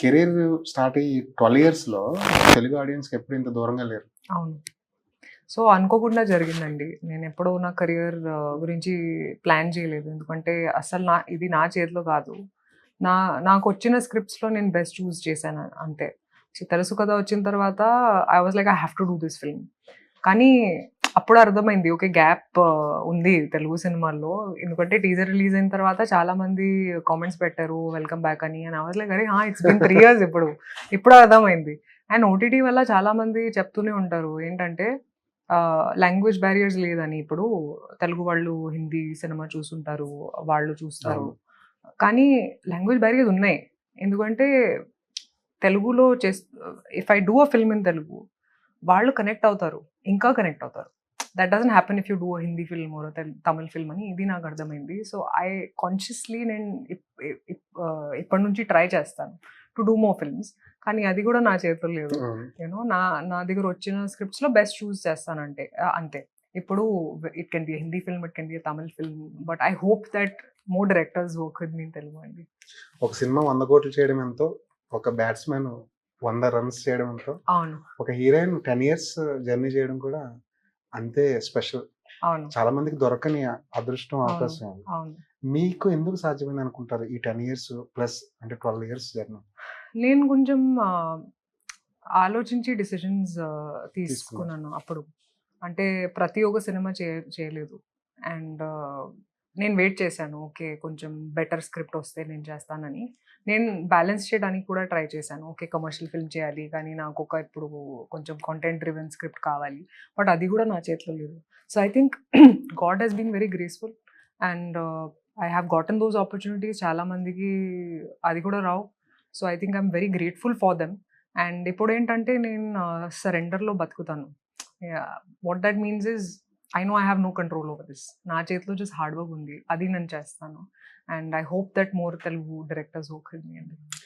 Career start అయ్యి twelve ఇయర్స్లో తెలుగు ఆడియన్స్కి ఎప్పుడు ఇంత దూరంగా లేరు. అవును. సో అనుకోకుండా జరిగిందండి. నేను ఎప్పుడూ నా కెరియర్ గురించి ప్లాన్ చేయలేదు. ఎందుకంటే అసలు నా ఇది నా చేతిలో కాదు. నా నాకు వచ్చిన స్క్రిప్ట్స్లో నేను బెస్ట్ చూస్ చేశాను అంతే. సో తెలుసు కదా వచ్చిన తర్వాత I was like I have to do this film. కానీ అప్పుడు అర్థమైంది ఓకే గ్యాప్ ఉంది తెలుగు సినిమాల్లో. ఎందుకంటే టీజర్ రిలీజ్ అయిన తర్వాత చాలా మంది కామెంట్స్ పెట్టారు వెల్కమ్ బ్యాక్ అని. అని అవర్స్ లైక్ అరే ఇట్స్ బిన్ త్రీ ఇయర్స్ ఇప్పుడు. ఇప్పుడు అర్థమైంది. అండ్ ఓటీటీ వల్ల చాలా మంది చెప్తూనే ఉంటారు ఏంటంటే లాంగ్వేజ్ బ్యారియర్స్ లేదని ఇప్పుడు తెలుగు వాళ్ళు హిందీ సినిమా చూసుంటారు వాళ్ళు చూస్తారు. కానీ లాంగ్వేజ్ బ్యారియర్స్ ఉన్నాయి. ఎందుకంటే తెలుగులో చేస్ if I do a film in Telugu వాళ్ళు కనెక్ట్ అవుతారు ఇంకా కనెక్ట్ అవుతారు. That doesn't happen if you do Hindi film or Tamil film అని ఇది నాకు అర్థమైంది. సో ఐ కాన్షియస్లీ నేను ఇప్పటి నుంచి ట్రై చేస్తాను టు డూ మోర్ ఫిల్మ్స్ కానీ అది కూడా నా చేతుల్లో లేదు. యూనో నా నా దగ్గర వచ్చిన స్క్రిప్ట్స్లో బెస్ట్ చూస్ చేస్తానంటే అంతే. ఇప్పుడు it can be Hindi film it can be Tamil film but I hope that more directors work with mean Telugu అండి ఒక సినిమా వంద కోట్లు చేయడం ఎంతో ఒక బ్యాట్స్మెన్ వంద రన్స్ చేయడం ఎంతో అవును. ఒక హీరోయిన్ టెన్ ఇయర్స్ జర్నీ చేయడం కూడా అంతే స్పెషల్. అవును. చాలా మందికి దొరకని అదృష్టం. అవకాశం మీకు ఎందుకు సాధ్యమైంది అనుకుంటారు ఈ టెన్ ఇయర్స్ ప్లస్ అంటే ట్వెల్వ్ ఇయర్స్ జర్నీ? నేను కొంచెం ఆలోచించి డిసిషన్స్ తీసుకున్నాను అప్పుడు. అంటే ప్రతి ఒక్క సినిమా చేయలేదు. అండ్ నేను వెయిట్ చేశాను. ఓకే కొంచెం బెటర్ స్క్రిప్ట్ వస్తే నేను చేస్తానని. నేను బ్యాలెన్స్ చేయడానికి కూడా ట్రై చేశాను. ఓకే కమర్షియల్ ఫిల్మ్ చేయాలి కానీ నాకు ఒక ఇప్పుడు కొంచెం కాంటెంట్ డ్రివెన్ స్క్రిప్ట్ కావాలి. బట్ అది కూడా నా చేతిలో లేదు. So I think God he's been very graceful and I have gotten those opportunities చాలా మందికి అది కూడా రావు. So I think I'm very grateful for them and ఇప్పుడు ఏంటంటే నేను uh, సరెండర్లో బతుకుతాను. What that means is I know I have no control over this నా చేతిలో జస్ట్ హార్డ్ వర్క్ ఉంది. అది నేను చేస్తాను. And I hope that more Telugu directors okay అండి